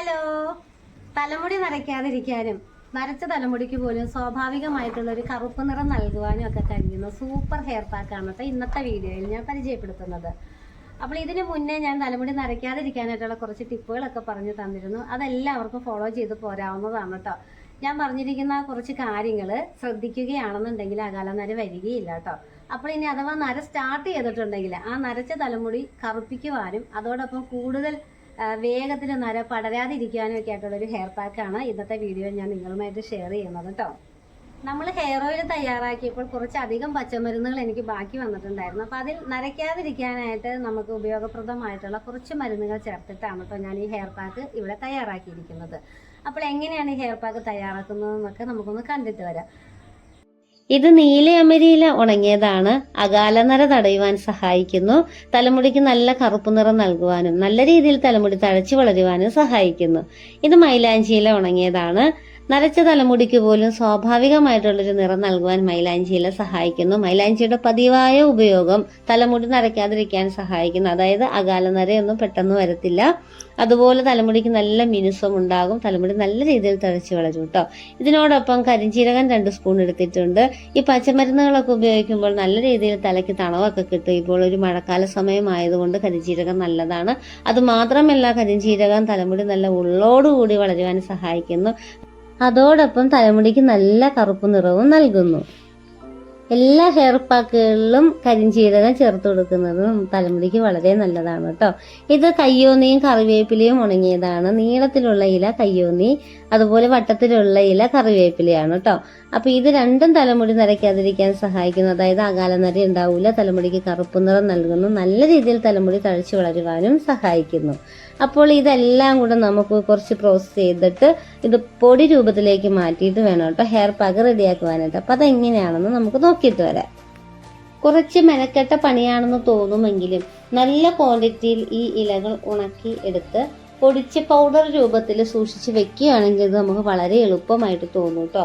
Hello. തലമുടി നരയ്ക്കാതിരിക്കാനും നരച്ച തലമുടിക്ക് പോലും സ്വാഭാവികമായിട്ടുള്ള ഒരു കറുപ്പ് നിറം നൽകുവാനും ഒക്കെ കഴിയുന്ന സൂപ്പർ ഹെയർ പാക്കാണ് കേട്ടോ ഇന്നത്തെ വീഡിയോയിൽ ഞാൻ പരിചയപ്പെടുത്തുന്നത്. അപ്പോൾ ഇതിന് മുന്നേ ഞാൻ തലമുടി നരയ്ക്കാതിരിക്കാനായിട്ടുള്ള കുറച്ച് ടിപ്പുകളൊക്കെ പറഞ്ഞു തന്നിരുന്നു. അതെല്ലാവർക്കും ഫോളോ ചെയ്ത് പോരാവുന്നതാണ് കേട്ടോ ഞാൻ പറഞ്ഞിരിക്കുന്ന കുറച്ച് കാര്യങ്ങൾ ശ്രദ്ധിക്കുകയാണെന്നുണ്ടെങ്കിൽ അകാല നര വരികയില്ല കേട്ടോ അപ്പോൾ ഇനി അഥവാ നര സ്റ്റാർട്ട് ചെയ്തിട്ടുണ്ടെങ്കിൽ ആ നരച്ച തലമുടി കറുപ്പിക്കുവാനും അതോടൊപ്പം കൂടുതൽ വേഗത്തിൽ നര പടരാതിരിക്കാനും ഒക്കെ ആയിട്ടുള്ള ഒരു ഹെയർ പാക്കാണ് ഇന്നത്തെ വീഡിയോ ഞാൻ നിങ്ങളുമായിട്ട് ഷെയർ ചെയ്യുന്നത് കേട്ടോ നമ്മൾ ഹെയർ ഓയിൽ തയ്യാറാക്കിയപ്പോൾ കുറച്ചധികം പച്ചമരുന്നുകൾ എനിക്ക് ബാക്കി വന്നിട്ടുണ്ടായിരുന്നു. അപ്പോൾ അതിൽ നരയ്ക്കാതിരിക്കാനായിട്ട് നമുക്ക് ഉപയോഗപ്രദമായിട്ടുള്ള കുറച്ച് മരുന്നുകൾ ചേർത്തിട്ടാണ് കേട്ടോ ഞാൻ ഈ ഹെയർ പാക്ക് ഇവിടെ തയ്യാറാക്കിയിരിക്കുന്നത്. അപ്പോൾ എങ്ങനെയാണ് ഈ ഹെയർ പാക്ക് തയ്യാറാക്കുന്നതെന്നൊക്കെ നമുക്കൊന്ന് കണ്ടിട്ട് വരാം. ഇത് നീലയമരിയില ഉണങ്ങിയതാണ്. അകാലനര തടയുവാൻ സഹായിക്കുന്നു. തലമുടിക്ക് നല്ല കറുപ്പ് നിറം നൽകുവാനും നല്ല രീതിയിൽ തലമുടി തഴച്ചു വളരുവാനും സഹായിക്കുന്നു. ഇത് മൈലാഞ്ചിയില ഉണങ്ങിയതാണ്. നരച്ച തലമുടിക്ക് പോലും സ്വാഭാവികമായിട്ടുള്ളൊരു നിറം നൽകുവാൻ മൈലാഞ്ചിയില സഹായിക്കുന്നു. മൈലാഞ്ചിയുടെ പതിവായ ഉപയോഗം തലമുടി നരയ്ക്കാതിരിക്കാൻ സഹായിക്കുന്നു. അതായത് അകാലനരയൊന്നും പെട്ടെന്ന് വരത്തില്ല. അതുപോലെ തലമുടിക്ക് നല്ല മിനുസം ഉണ്ടാകും. തലമുടി നല്ല രീതിയിൽ തഴച്ചു വളരും കേട്ടോ ഇതിനോടൊപ്പം കരിഞ്ചീരകം രണ്ട് സ്പൂൺ എടുത്തിട്ടുണ്ട്. ഈ പച്ചമരുന്നുകളൊക്കെ ഉപയോഗിക്കുമ്പോൾ നല്ല രീതിയിൽ തലയ്ക്ക് തണവൊക്കെ കിട്ടും. ഇപ്പോൾ ഒരു മഴക്കാല സമയമായതുകൊണ്ട് കരിഞ്ചീരകം നല്ലതാണ്. അത് മാത്രമല്ല കരിഞ്ചീരകം തലമുടി നല്ല ഉള്ളോടുകൂടി വളരുവാൻ സഹായിക്കുന്നു. അതോടൊപ്പം തലമുടിക്ക് നല്ല കറുപ്പ് നിറവും നൽകുന്നു. എല്ലാ ഹെയർ പാക്കുകളിലും കരിഞ്ചീരകം ചേർത്ത് കൊടുക്കുന്നതും തലമുടിക്ക് വളരെ നല്ലതാണ് കേട്ടോ. ഇത് കയ്യോന്നിയും കറിവേപ്പിലയും ഉണങ്ങിയതാണ്. നീളത്തിലുള്ള ഇല കയ്യോന്നി അതുപോലെ വട്ടത്തിലുള്ള ഇല കറിവേപ്പിലയാണ് കേട്ടോ. അപ്പൊ ഇത് രണ്ടും തലമുടി നരയ്ക്കാതിരിക്കാൻ സഹായിക്കുന്നു. അതായത് അകാല നര ഉണ്ടാവില്ല തലമുടിക്ക് കറുപ്പ് നിറം നൽകുന്നു നല്ല രീതിയിൽ തലമുടി തഴച്ചു വളരുവാനും സഹായിക്കുന്നു. അപ്പോൾ ഇതെല്ലാം കൂടെ നമുക്ക് കുറച്ച് പ്രോസസ്സ് ചെയ്തിട്ട് ഇത് പൊടി രൂപത്തിലേക്ക് മാറ്റിയിട്ട് വേണം കേട്ടോ. ഹെയർ പാക്ക് റെഡിയാക്കുവാനായിട്ട് അപ്പൊ അതെങ്ങനെയാണെന്ന് നമുക്ക് നോക്കിയിട്ട് വരാം. കുറച്ച് മെനക്കെട്ട പണിയാണെന്ന് തോന്നുമെങ്കിലും നല്ല ക്വാണ്ടിറ്റിയിൽ ഈ ഇലകൾ ഉണക്കി എടുത്ത് പൊടിച്ച് പൗഡർ രൂപത്തിൽ സൂക്ഷിച്ച് വെക്കുകയാണെങ്കിൽ ഇത് നമുക്ക് വളരെ എളുപ്പമായിട്ട് തോന്നും കേട്ടോ.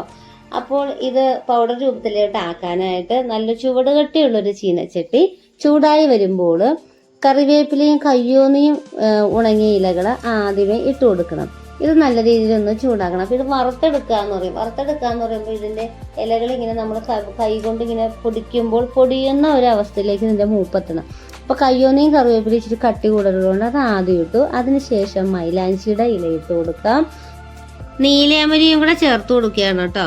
അപ്പോൾ ഇത് പൗഡർ രൂപത്തിലോട്ട് ആക്കാനായിട്ട് നല്ല ചുവട് കട്ടിയുള്ളൊരു ചീനച്ചട്ടി ചൂടായി വരുമ്പോൾ കറിവേപ്പിലയും കയ്യോന്നിയും ഉണങ്ങിയ ഇലകൾ ആദ്യമേ ഇട്ട് കൊടുക്കണം. ഇത് നല്ല രീതിയിൽ ഒന്ന് ചൂടാക്കണം. പിന്നെ വറുത്തെടുക്കുക എന്ന് പറയും. വറുത്തെടുക്കുക എന്ന് പറയുമ്പോൾ ഇതിന്റെ ഇലകൾ ഇങ്ങനെ നമ്മൾ കൈ കൊണ്ട് ഇങ്ങനെ പൊടിക്കുമ്പോൾ പൊടിയുന്ന ഒരു അവസ്ഥയിലേക്ക് ഇതിന്റെ മൂപ്പെത്തണം. അപ്പോൾ കയ്യോന്നിയും കറിവേപ്പിലയും ഇച്ചിരി കട്ടി കൂടുതലുകൊണ്ട് അത് ആദ്യം ഇട്ടു. അതിനുശേഷം മൈലാഞ്ചിയുടെ ഇല ഇട്ട് കൊടുക്കാം. നീലയമരിയും കൂടെ ചേർത്ത് കൊടുക്കുകയാണ് കേട്ടോ.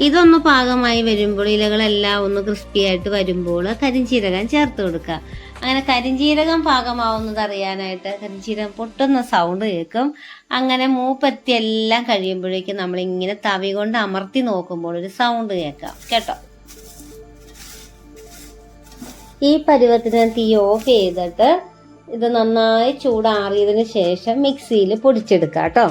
ഇതൊന്ന് പാകമായി വരുമ്പോൾ ഇലകളെല്ലാം ഒന്ന് ക്രിസ്പി ആയിട്ട് വരുമ്പോൾ കരിഞ്ചീരകം ചേർത്ത് കൊടുക്കുക. അങ്ങനെ കരിഞ്ചീരകം പാകമാവുന്നത് അറിയാനായിട്ട് കരിഞ്ചീരകം പൊട്ടുന്ന സൗണ്ട് കേൾക്കും. അങ്ങനെ മൂപ്പത്തി എല്ലാം കഴിയുമ്പോഴേക്കും നമ്മൾ ഇങ്ങനെ തവി കൊണ്ട് അമർത്തി നോക്കുമ്പോൾ ഒരു സൗണ്ട് കേൾക്കാം. കേട്ടോ? ഈ പരുവത്തിന് തീ ഓഫ് ചെയ്തിട്ട് ഇത് നന്നായി ചൂടാറിയതിന് ശേഷം മിക്സിയിൽ പൊടിച്ചെടുക്കാം കേട്ടോ.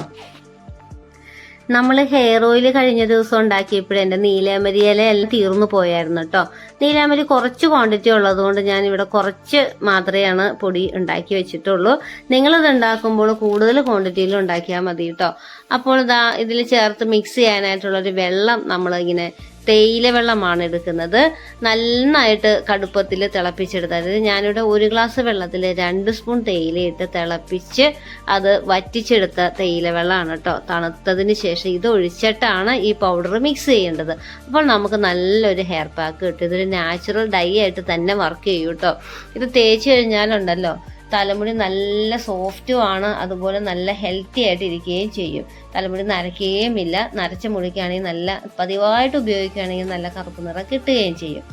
നമ്മൾ ഹെയർ ഓയിൽ കഴിഞ്ഞ ദിവസം ഉണ്ടാക്കിയപ്പോഴേ എന്റെ നീലാമരി ഇല എല്ലാം തീർന്നു പോയായിരുന്നു കേട്ടോ നീലാമരി കുറച്ച് ക്വാണ്ടിറ്റി ഉള്ളതുകൊണ്ട് ഞാൻ ഇവിടെ കുറച്ച് മാത്രമാണ് പൊടി ഉണ്ടാക്കി വെച്ചിട്ടുള്ളൂ. നിങ്ങളിത് ഉണ്ടാക്കുമ്പോൾ കൂടുതൽ ക്വാണ്ടിറ്റിയിൽ ഉണ്ടാക്കിയാൽ മതി കേട്ടോ അപ്പോൾ ഇതാ ഇതിൽ ചേർത്ത് മിക്സ് ചെയ്യാനായിട്ടുള്ള ഒരു വെള്ളം നമ്മൾ ഇങ്ങനെ തേയില വെള്ളമാണ് എടുക്കുന്നത്. നന്നായിട്ട് കടുപ്പത്തിൽ തിളപ്പിച്ചെടുത്താൽ ഞാനിവിടെ ഒരു ഗ്ലാസ് വെള്ളത്തിൽ രണ്ട് സ്പൂൺ തേയിലയിട്ട് തിളപ്പിച്ച് അത് വറ്റിച്ചെടുത്ത തേയില വെള്ളമാണ് കേട്ടോ. തണുത്തതിന് ശേഷം ഇത് ഒഴിച്ചിട്ടാണ് ഈ പൗഡർ മിക്സ് ചെയ്യേണ്ടത്. അപ്പോൾ നമുക്ക് നല്ലൊരു ഹെയർ പാക്ക് കിട്ടും. ഇതൊരു നാച്ചുറൽ ഡൈ ആയിട്ട് തന്നെ വർക്ക് ചെയ്യും കേട്ടോ. ഇത് തേച്ച് കഴിഞ്ഞാലുണ്ടല്ലോ തലമുടി നല്ല സോഫ്റ്റും ആണ് അതുപോലെ നല്ല ഹെൽത്തി ആയിട്ട് ഇരിക്കുകയും ചെയ്യും. തലമുടി നരയ്ക്കുകയും ഇല്ല നരച്ച മുടിക്കാണെങ്കിൽ നല്ല പതിവായിട്ട് ഉപയോഗിക്കുകയാണെങ്കിൽ നല്ല കറുപ്പ് നിറം കിട്ടുകയും ചെയ്യും.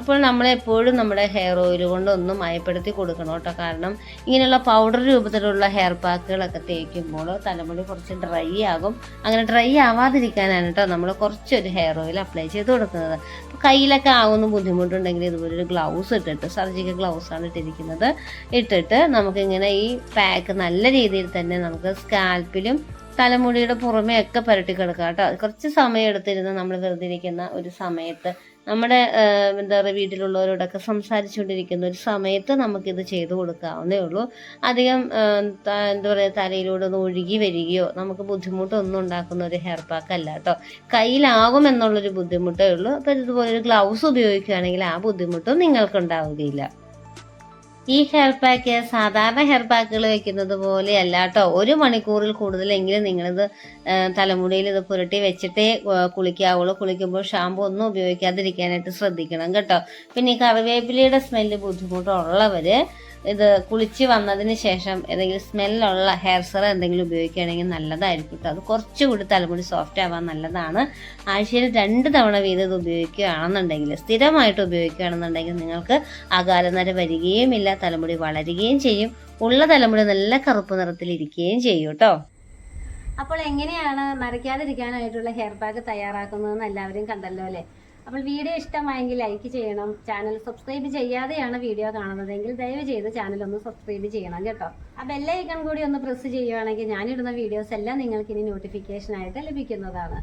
അപ്പോൾ നമ്മൾ എപ്പോഴും നമ്മുടെ ഹെയർ ഓയിൽ കൊണ്ട് ഒന്ന് മയപ്പെടുത്തി കൊടുക്കണം കേട്ടോ. കാരണം ഇങ്ങനെയുള്ള പൗഡർ രൂപത്തിലുള്ള ഹെയർ പാക്കുകളൊക്കെ തേക്കുമ്പോൾ തലമുടി കുറച്ച് ഡ്രൈ ആകും. അങ്ങനെ ഡ്രൈ ആവാതിരിക്കാനാണ് കേട്ടോ നമ്മൾ കുറച്ചൊരു ഹെയർ ഓയിൽ അപ്ലൈ ചെയ്ത് കൊടുക്കുന്നത്. അപ്പോൾ കയ്യിലൊക്കെ ആവുന്ന ബുദ്ധിമുട്ടുണ്ടെങ്കിൽ ഇതുപോലെ ഒരു ഗ്ലൗസ് ഇട്ടിട്ട് സർജിക്കൽ ഗ്ലൗസ് ആണ് ഇട്ടിരിക്കുന്നത്. ഇട്ടിട്ട് നമുക്കിങ്ങനെ ഈ പാക്ക് നല്ല രീതിയിൽ തന്നെ നമുക്ക് സ്കാൽപ്പിലും തലമുടിയുടെ പുറമേ ഒക്കെ പുരട്ടി കിടക്കാം കേട്ടോ. കുറച്ച് സമയം എടുത്തിരുന്ന് നമ്മൾ വെറുതെ ഇരിക്കുന്ന ഒരു സമയത്ത് നമ്മുടെ എന്താ പറയുക വീട്ടിലുള്ളവരോടൊക്കെ സംസാരിച്ചുകൊണ്ടിരിക്കുന്ന ഒരു സമയത്ത് നമുക്കിത് ചെയ്തു കൊടുക്കാവുന്നേ ഉള്ളൂ. അധികം എന്താ പറയുക തലയിലൂടെ ഒന്ന് ഒഴുകി വരികയോ നമുക്ക് ബുദ്ധിമുട്ടൊന്നും ഉണ്ടാക്കുന്ന ഒരു ഹെയർ പാക്ക് അല്ല കേട്ടോ. കയ്യിലാകും എന്നുള്ളൊരു ബുദ്ധിമുട്ടേ ഉള്ളൂ. അപ്പോൾ ഇതുപോലെ ഒരു ഗ്ലൗസ് ഉപയോഗിക്കുകയാണെങ്കിൽ ആ ബുദ്ധിമുട്ടും നിങ്ങൾക്ക് ഉണ്ടാവുകയില്ല ഈ ഹെയർ പാക്ക് സാധാരണ ഹെയർ പാക്കുകൾ വെക്കുന്നത് പോലെയല്ല കേട്ടോ ഒരു മണിക്കൂറിൽ കൂടുതലെങ്കിലും നിങ്ങളിത് തലമുടിയിൽ ഇത് പുരട്ടി വെച്ചിട്ടേ കുളിക്കാവുള്ളൂ. കുളിക്കുമ്പോൾ ഷാമ്പു ഒന്നും ഉപയോഗിക്കാതിരിക്കാനായിട്ട് ശ്രദ്ധിക്കണം കേട്ടോ. പിന്നെ ഈ കറിവേപ്പിലയുടെ സ്മെല്ല് ബുദ്ധിമുട്ടുള്ളവര് ഇത് കുളിച്ച് വന്നതിന് ശേഷം ഏതെങ്കിലും സ്മെല്ലുള്ള ഹെയർ സെറ എന്തെങ്കിലും ഉപയോഗിക്കുകയാണെങ്കിൽ നല്ലതായിരിക്കും കേട്ടോ അത് കുറച്ചുകൂടി തലമുടി സോഫ്റ്റ് ആവാൻ നല്ലതാണ്. ആഴ്ചയിൽ രണ്ട് തവണ വീതം ഇത് ഉപയോഗിക്കുകയാണെന്നുണ്ടെങ്കിൽ സ്ഥിരമായിട്ട് ഉപയോഗിക്കുകയാണെന്നുണ്ടെങ്കിൽ നിങ്ങൾക്ക് അകാലനര വരികയുമില്ല തലമുടി വളരുകയും ചെയ്യും. ഉള്ള തലമുടി നല്ല കറുപ്പ് നിറത്തിൽ ഇരിക്കുകയും ചെയ്യും കേട്ടോ അപ്പോൾ എങ്ങനെയാണ് നരയ്ക്കാതിരിക്കാനായിട്ടുള്ള ഹെയർ ബാഗ് തയ്യാറാക്കുന്നതെന്ന് എല്ലാവരും കണ്ടല്ലോ അല്ലേ? അപ്പോൾ വീഡിയോ ഇഷ്ടമായെങ്കിൽ ലൈക്ക് ചെയ്യണം. ചാനൽ സബ്സ്ക്രൈബ് ചെയ്യാതെയാണ് വീഡിയോ കാണുന്നതെങ്കിൽ ദയവ് ചെയ്ത് ചാനൽ ഒന്ന് സബ്സ്ക്രൈബ് ചെയ്യണം കേട്ടോ. ആ ബെല്ലൈക്കൺ കൂടി ഒന്ന് പ്രസ് ചെയ്യുവാണെങ്കിൽ ഞാനിടുന്ന വീഡിയോസ് എല്ലാം നിങ്ങൾക്ക് ഇനി നോട്ടിഫിക്കേഷൻ ആയിട്ട് ലഭിക്കുന്നതാണ്.